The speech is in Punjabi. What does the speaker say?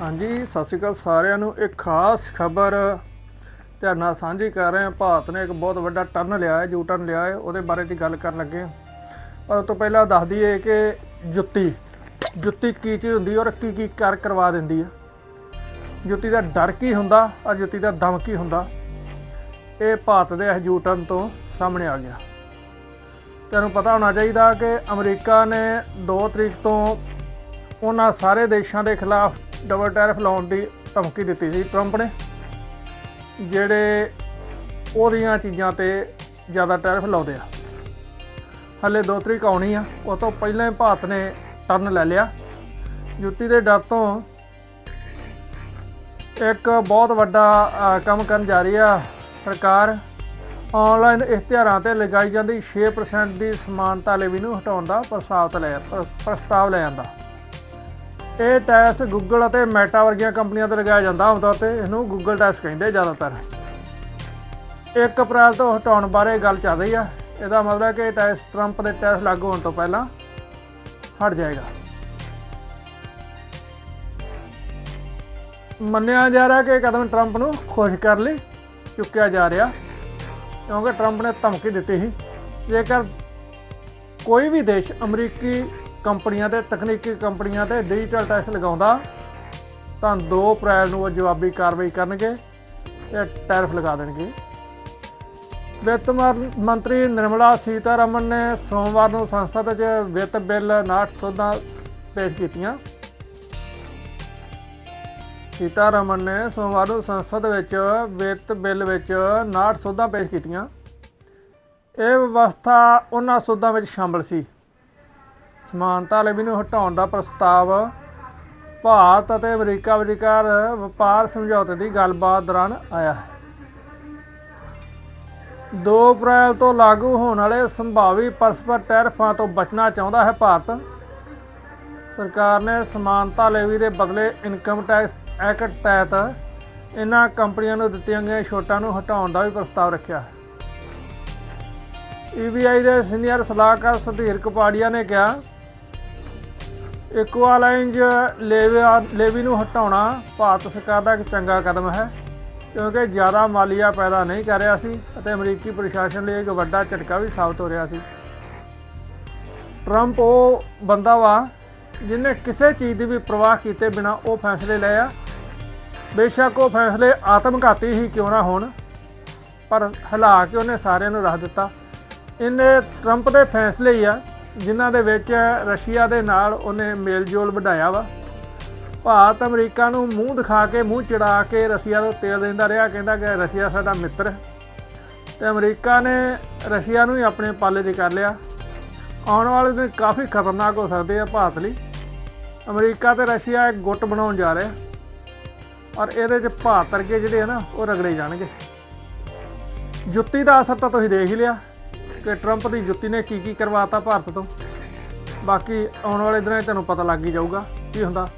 ਹਾਂਜੀ, ਸਤਿ ਸ਼੍ਰੀ ਅਕਾਲ ਸਾਰਿਆਂ ਨੂੰ। ਇੱਕ ਖਾਸ ਖਬਰ ਤੁਹਾਡੇ ਨਾਲ ਸਾਂਝੀ ਕਰ ਰਹੇ ਹਾਂ। ਭਾਰਤ ਨੇ ਇੱਕ ਬਹੁਤ ਵੱਡਾ ਟਰਨ ਲਿਆ ਹੈ ਯੂ ਟਰਨ ਲਿਆ ਹੈ। ਉਹਦੇ ਬਾਰੇ ਦੀ ਗੱਲ ਕਰਨ ਲੱਗੇ ਪਰ ਉਸ ਤੋਂ ਪਹਿਲਾਂ ਦੱਸ ਦਈਏ ਕਿ ਜੁੱਤੀ ਜੁੱਤੀ ਕੀ ਚੀਜ਼ ਹੁੰਦੀ ਔਰ ਕੀ ਕੀ ਕਰ ਕਰਵਾ ਦਿੰਦੀ ਹੈ? ਜੁੱਤੀ ਦਾ ਡਰ ਕੀ ਹੁੰਦਾ ਔਰ ਜੁੱਤੀ ਦਾ ਦਮ ਕੀ ਹੁੰਦਾ? ਇਹ ਭਾਰਤ ਦੇ ਇਸ ਤੋਂ ਸਾਹਮਣੇ ਆ ਗਿਆ। ਤੁਹਾਨੂੰ ਪਤਾ ਹੋਣਾ ਚਾਹੀਦਾ ਕਿ ਅਮਰੀਕਾ ਨੇ 2 ਤਰੀਕ ਤੋਂ ਉਹਨਾਂ ਸਾਰੇ ਦੇਸ਼ਾਂ ਦੇ ਖਿਲਾਫ ਡਬਲ ਟੈਰਿਫ ਲਾਉਣ ਦੀ ਧਮਕੀ ਦਿੱਤੀ ਸੀ ਟਰੰਪ ਨੇ। ਜਿਹੜੇ ਉਹਦੀਆਂ ਚੀਜ਼ਾਂ ਤੇ ਜ਼ਿਆਦਾ ਟੈਰਿਫ ਲਾਉਂਦੇ ਆ। ਹਲੇ ਦੋ ਤਰੀਕ ਆਉਣੀ ਆ, ਉਹ ਤੋਂ ਪਹਿਲਾਂ ਹੀ ਭਾਰਤ ਨੇ ਟਰਨ ਲੈ ਲਿਆ। ਜੁੱਤੀ ਦੇ ਡਰ ਤੋਂ ਇੱਕ ਬਹੁਤ ਵੱਡਾ ਕੰਮ ਕਰਨ ਜਾ ਰਹੀ ਆ ਸਰਕਾਰ। ਆਨਲਾਈਨ ਇਸ਼ਤਿਹਾਰਾਂ ਤੇ ਲਗਾਈ ਜਾਂਦੀ 6% ਦੀ ਸਮਾਨਤਾ ਲੇਵੀ ਨੂੰ ਹਟਾਉਣ ਦਾ ਪ੍ਰਸਤਾਵ ਤੇ ਲੈ ਪ੍ਰ- ਪ੍ਰਸਤਾਵ ਲੈ ਜਾਂਦਾ ਇਹ ਟੈਕਸ ਗੂਗਲ ਅਤੇ ਮੈਟਾ ਵਰਗੀਆਂ ਕੰਪਨੀਆਂ ਤੇ ਲਗਾਇਆ ਜਾਂਦਾ ਆਮ ਤੌਰ ਤੇ, ਇਹਨੂੰ ਗੂਗਲ ਟੈਕਸ ਕਹਿੰਦੇ ਜ਼ਿਆਦਾਤਰ। 1 ਅਪ੍ਰੈਲ ਤੋਂ ਹਟਾਉਣ ਬਾਰੇ ਗੱਲ ਚੱਲ ਰਹੀ ਆ। ਇਹਦਾ ਮਤਲਬ ਹੈ ਕਿ ਇਹ ਟੈਕਸ ਟਰੰਪ ਦੇ ਟੈਕਸ ਲਾਗੂ ਹੋਣ ਤੋਂ ਪਹਿਲਾਂ ਹਟ ਜਾਏਗਾ। ਮੰਨਿਆ ਜਾ ਰਿਹਾ ਕਿ ਇਹ ਕਦਮ ਟਰੰਪ ਨੂੰ ਖੁਸ਼ ਕਰਨ ਲਈ, ਚੁੱਕਿਆ ਜਾ ਰਿਹਾ, ਕਿਉਂਕਿ ਟਰੰਪ ਨੇ ਧਮਕੀ ਦਿੱਤੀ ਸੀ। ਜੇਕਰ ਕੋਈ ਵੀ ਦੇਸ਼ ਅਮਰੀਕੀ ਕੰਪਨੀਆਂ ਤੇ, ਤਕਨੀਕੀ ਕੰਪਨੀਆਂ ਤੇ ਡਿਜੀਟਲ ਟੈਕਸ ਲਗਾਉਂਦਾ। ਤਾਂ 2 ਅਪ੍ਰੈਲ ਨੂੰ ਉਹ ਜਵਾਬੀ ਕਾਰਵਾਈ ਕਰਨਗੇ ਤੇ ਟੈਰਿਫ ਲਗਾ ਦੇਣਗੇ। ਵਿੱਤ ਮੰਤਰੀ ਨਿਰਮਲਾ ਸੀਤਾਰਮਨ ਨੇ ਸੋਮਵਾਰ ਨੂੰ ਸੰਸਦ 'ਚ ਵਿੱਤ ਬਿੱਲ 59 ਸੋਧਾਂ ਪੇਸ਼ ਕੀਤੀਆਂ। ਸੀਤਾਰਮਨ ਨੇ ਸੋਮਵਾਰ ਨੂੰ ਸੰਸਦ ਵਿੱਚ ਵਿੱਤ ਬਿੱਲ ਵਿੱਚ 59 ਸੋਧਾਂ ਪੇਸ਼ ਕੀਤੀਆਂ। ਇਹ ਵਿਵਸਥਾ ਉਹਨਾਂ ਸੋਧਾਂ ਵਿੱਚ ਸ਼ਾਮਲ ਸੀ। ਸਮਾਨਤਾ ਲੇਵੀ ਨੂੰ ਹਟਾਉਣ ਦਾ ਪ੍ਰਸਤਾਵ ਭਾਰਤ ਅਤੇ ਅਮਰੀਕਾ ਵਿਚਕਾਰ ਵਪਾਰ ਸਮਝੌਤੇ ਦੀ ਗੱਲਬਾਤ ਦੌਰਾਨ ਆਇਆ ਹੈ। 2 ਅਪ੍ਰੈਲ ਤੋਂ ਲਾਗੂ ਹੋਣ ਵਾਲੇ ਸੰਭਾਵੀ ਪਰਸਪਰ ਟੈਰਫਾਂ ਤੋਂ ਬਚਣਾ ਚਾਹੁੰਦਾ ਹੈ ਭਾਰਤ। ਸਰਕਾਰ ਨੇ ਸਮਾਨਤਾ ਲੇਵੀ ਦੇ ਬਦਲੇ ਇਨਕਮ ਟੈਕਸ ਐਕਟ ਤਹਿਤ ਇਹਨਾਂ ਕੰਪਨੀਆਂ ਨੂੰ ਦਿੱਤੀਆਂ ਗਈਆਂ ਛੋਟਾਂ ਨੂੰ ਹਟਾਉਣ ਦਾ ਵੀ ਪ੍ਰਸਤਾਵ ਰੱਖਿਆ ਹੈ। ਈਬੀਆਈ ਦੇ ਸੀਨੀਅਰ ਸਲਾਹਕਾਰ ਸੁਧੀਰ ਕਪਾੜੀਆ ਨੇ ਕਿਹਾ ਇਕੁਆਲਾਈਜ਼ ਲੇਵੀ- ਲੇਵੀ ਨੂੰ ਹਟਾਉਣਾ, ਭਾਰਤ ਸਰਕਾਰ ਦਾ ਇੱਕ ਚੰਗਾ ਕਦਮ ਹੈ, ਕਿਉਂਕਿ ਜ਼ਿਆਦਾ ਮਾਲੀਆ ਪੈਦਾ ਨਹੀਂ ਕਰ ਰਿਹਾ ਸੀ ਅਤੇ ਅਮਰੀਕੀ ਪ੍ਰਸ਼ਾਸਨ ਲਈ ਇੱਕ ਵੱਡਾ ਝਟਕਾ ਵੀ ਸਾਬਤ ਹੋ ਰਿਹਾ ਸੀ। ਟਰੰਪ ਉਹ ਬੰਦਾ ਵਾ ਜਿਹਨੇ ਕਿਸੇ ਚੀਜ਼ ਦੀ ਵੀ ਪ੍ਰਵਾਹ ਕੀਤੇ ਬਿਨਾ ਉਹ ਫੈਸਲੇ ਲਏ ਆ। ਬੇਸ਼ੱਕ ਉਹ ਫੈਸਲੇ ਆਤਮਘਾਤੀ ਹੀ ਕਿਉਂ ਨਾ ਹੋਣ, ਪਰ ਹਿਲਾ ਕੇ ਉਹਨੇ ਸਾਰਿਆਂ ਨੂੰ ਰੱਖ ਦਿੱਤਾ। ਇਹਨੇ ਟਰੰਪ ਦੇ ਫੈਸਲੇ ਹੀ ਆ ਜਿਨ੍ਹਾਂ ਦੇ ਵਿੱਚ ਰਸ਼ੀਆ ਦੇ ਨਾਲ ਉਹਨੇ ਮੇਲਜੋਲ ਵਧਾਇਆ ਵਾ। ਭਾਰਤ ਅਮਰੀਕਾ ਨੂੰ ਮੂੰਹ ਦਿਖਾ ਕੇ, ਮੂੰਹ ਚੜਾ ਕੇ ਰਸ਼ੀਆ ਨੂੰ ਤੇਲ ਦਿੰਦਾ ਰਿਹਾ। ਕਹਿੰਦਾ ਕਿ ਰਸ਼ੀਆ ਸਾਡਾ ਮਿੱਤਰ ਹੈ। ਤੇ ਅਮਰੀਕਾ ਨੇ ਰਸ਼ੀਆ ਨੂੰ ਹੀ ਆਪਣੇ ਪਾਲੇ 'ਚ ਕਰ ਲਿਆ। ਆਉਣ ਵਾਲੇ ਦਿਨ ਕਾਫੀ ਖਤਰਨਾਕ ਹੋ ਸਕਦੇ ਆ ਭਾਰਤ ਲਈ। ਅਮਰੀਕਾ ਤੇ ਰਸ਼ੀਆ ਇੱਕ ਗੁੱਟ ਬਣਾਉਣ ਜਾ ਰਿਹਾ। ਔਰ ਇਹਦੇ 'ਚ ਭਾਰਤ ਵਰਗੇ ਜਿਹੜੇ ਆ ਨਾ, ਉਹ ਰਗੜੇ ਜਾਣਗੇ। ਜੁੱਤੀ ਦਾ ਅਸਰ ਤਾਂ ਤੁਸੀਂ ਦੇਖ ਹੀ ਲਿਆ। ਕਿ ਟਰੰਪ ਦੀ ਜੁੱਤੀ ਨੇ ਕੀ ਕੀ ਕਰਵਾਤਾ ਭਾਰਤ ਤੋਂ। ਬਾਕੀ ਆਉਣ ਵਾਲੇ ਦਿਨਾਂ 'ਚ ਤੁਹਾਨੂੰ ਪਤਾ ਲੱਗ ਹੀ ਜਾਊਗਾ ਕੀ ਹੁੰਦਾ।